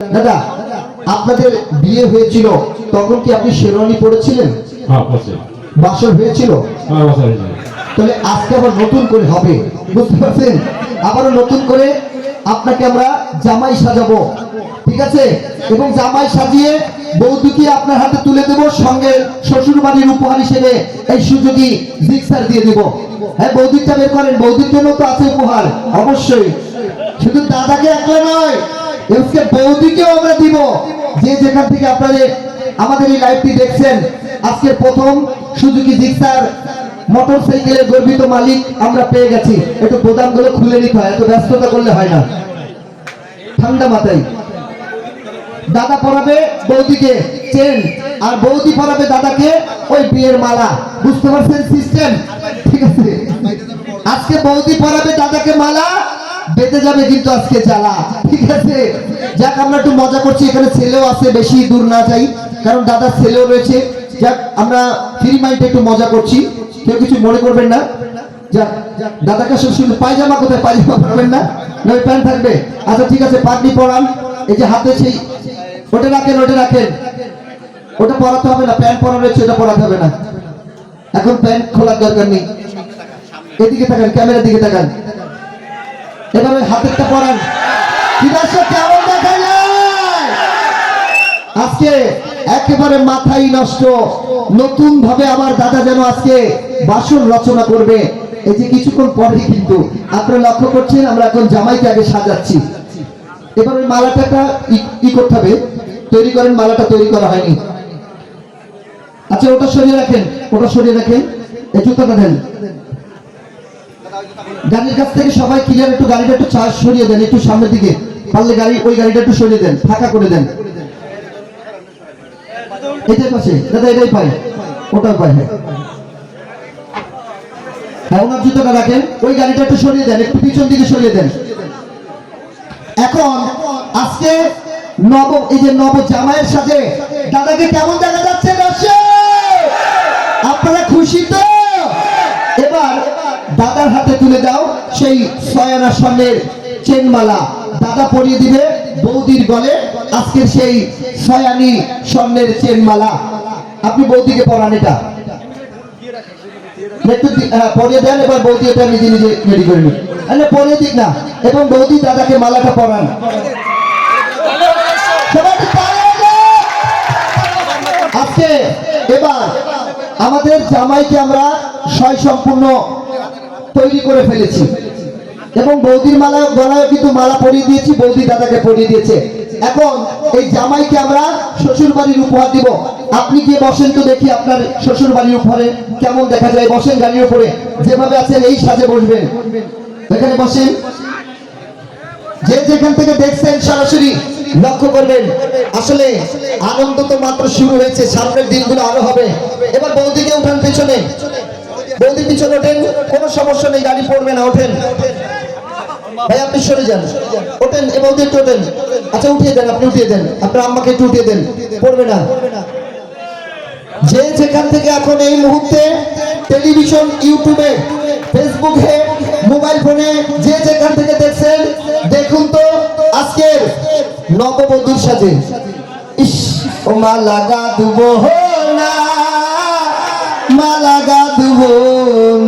দাদা আপনাদের বিয়ে হয়েছিল তখন কি আপনি শেরওয়ানি পড়েছিলেন? হ্যাঁ বসে বাসর হয়েছিল? হ্যাঁ তাহলে আজকে আবার নতুন করে হবে বুঝতে পারছেন? আবারও নতুন করে আপনাকে আমরা জামাই সাজাবো ঠিক আছে? এবং জামাই সাজিয়ে বৌদিকে আপনার হাতে তুলে দেব সঙ্গে শ্বশুর বাড়ির উপহার হিসেবে এই সুযোগী জিক্সার দিয়ে দেব। হ্যাঁ বৌদিকটা বের করেন বৌদির জন্য তো আছে উপহার অবশ্যই। শুধু দাদাকে একলা নয় এসকে বৌদিকেও আমরা দিব। যে যেখান থেকে আপনাদের আমাদের এই লাইভটি দেখছেন, আজকে প্রথম সুজুকি জিক্সার মোটর সাইকেলের গর্বিত মালিক আমরা পেয়ে গেছি। একটু গোদামগুলো খুলে নিতে হয়, এত ব্যস্ততা করলে হয় না। ঠান্ডা মাথায়। দাদা পরাবে বৌদিকে, চেন। আর বৌদি পড়াবে দাদাকে ওই বিয়ের মালা। বুঝতে পারছেন সিস্টেম ঠিক আছে। আজকে বৌদি পড়াবে দাদাকে মালা, বেঁধে যাবে কিন্তু আজকে জ্বালা। আছে যাক, আমরা একটু মজা করছি। এখানে ছেলেও আছে, বেশি দূর না যাই। কারণ দাদার ছেলেও রয়েছে। যাক, আমরা ফ্রি মাইন্ডে একটু মজা করছি। কেউ কিছু মনে করবেন না? যাক, দাদাকে শুধু পায়জামা কোথায়? পায়জামা পরাবেন না? নয় প্যান্ট থাকবে। আচ্ছা ঠিক আছে, পাগড়ি পরান। এই যে হাতে সেই, ওটা রাখেন ওটা রাখেন। ওটা পরাতে হবে না, প্যান্ট পরা রয়েছে, ওটা পরাতে হবে না। এখন প্যান্ট খোলার দরকার নেই। এদিকে তাকান, ক্যামেরার দিকে তাকান। ওই হাতেরটা পরান। কি আজকে একেবারে মাথাই নষ্ট। নতুন ভাবে আমার দাদা যেন আজকে বাসন রচনা করবে। এই যে কিছুক্ষণ পরেই কিন্তু আপনারা লক্ষ্য করছেন, আমরা এখন জামাইকে আগে সাজাচ্ছি। এবার ওই মালাটা একটা ই- ই করতে হবে। তৈরি করেন, মালাটা তৈরি করা হয়নি। আচ্ছা ওটা সরিয়ে রাখেন, ওটা সরিয়ে রাখেন। এই জুতাটা দেন। গাড়ির কাছ থেকে সবাই ক্লিয়ার একটু গাড়িটা একটু সরিয়ে দেন, একটু সামনের দিকে। পারলে গাড়ি, ওই গাড়িটা একটু সরিয়ে দেন, ফাঁকা করে দেন। এটাই পাশে, দাদা, এটাই পাই ওটাও পাই হ্যাঁ। হ্যাঁ ওনার জুতোটা রাখেন, ওই গাড়িটা একটু সরিয়ে দেন, একটু পিছন দিকে সরিয়ে দেন। এখন, আজকে নব, এই যে নব জামাইয়ের সাথে, দাদাকে কেমন দেখা যাচ্ছে, দর্শক? আপনারা খুশি তো? এবার দাদার হাতে তুলে দাও সেই সয়ানা স্বর্ণের চেনমালা। দাদা পরিয়ে দিবে বৌদির গলে আজকের সেই সয়ানি স্বর্ণের চেনমালা। আপনি বৌদিকে পরান এটা। হ্যাঁ, এবং বৌদি দাদাকে মালাটা পরান। আজকে এবার আমাদের জামাইকে আমরা ছয় সম্পূর্ণ তৈরি করে ফেলেছি। এবং বৌদির মালা গলায় কিন্তু মালা পরিয়ে দিয়েছি, বৌদি দাদাকে পরিয়ে দিয়েছে। এখন এই জামাইকে আমরা শ্বশুর বাড়ির উপহার দিব। আপনি গিয়ে বসেন তো দেখি আপনার শ্বশুর বাড়ির উপরে কেমন দেখা যায়। বসেন গাড়ির উপরে। যেভাবে আছেন এই সাজে বসবেন। এখানে বসেন। যে যেখান থেকে দেখছেন সরাসরি লক্ষ্য করবেন। আসলে আনন্দ তো মাত্র শুরু হয়েছে, সামনের দিনগুলো আরও হবে। এবার বৌদিকে উঠান পেছনে। বৌদি পিছনে ওঠেন, কোনো সমস্যা নেই, গাড়ি পড়বে না, ওঠেন। ভাই, আপনি সরে যান। ওঠেন, এ বৌদি একটু ওঠেন। আচ্ছা উঠিয়ে দেন, আপনি উঠিয়ে দেন। আপনার আম্মাকে একটু উঠিয়ে দেন। পড়বে না। যে যেখান থেকে এখন এই মুহূর্তে টেলিভিশন, ইউটিউবে, ফেসবুকে মোবাইল ফোনে যে যেখান থেকে দেখছেন, দেখুন তো আজকের নববধূর সাজে। ইস, ও মালা গা দুবো না মালা গা দুবো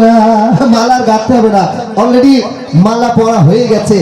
না। মালার গাতে হবে না। অলরেডি মালা পড়া হয়ে গেছে।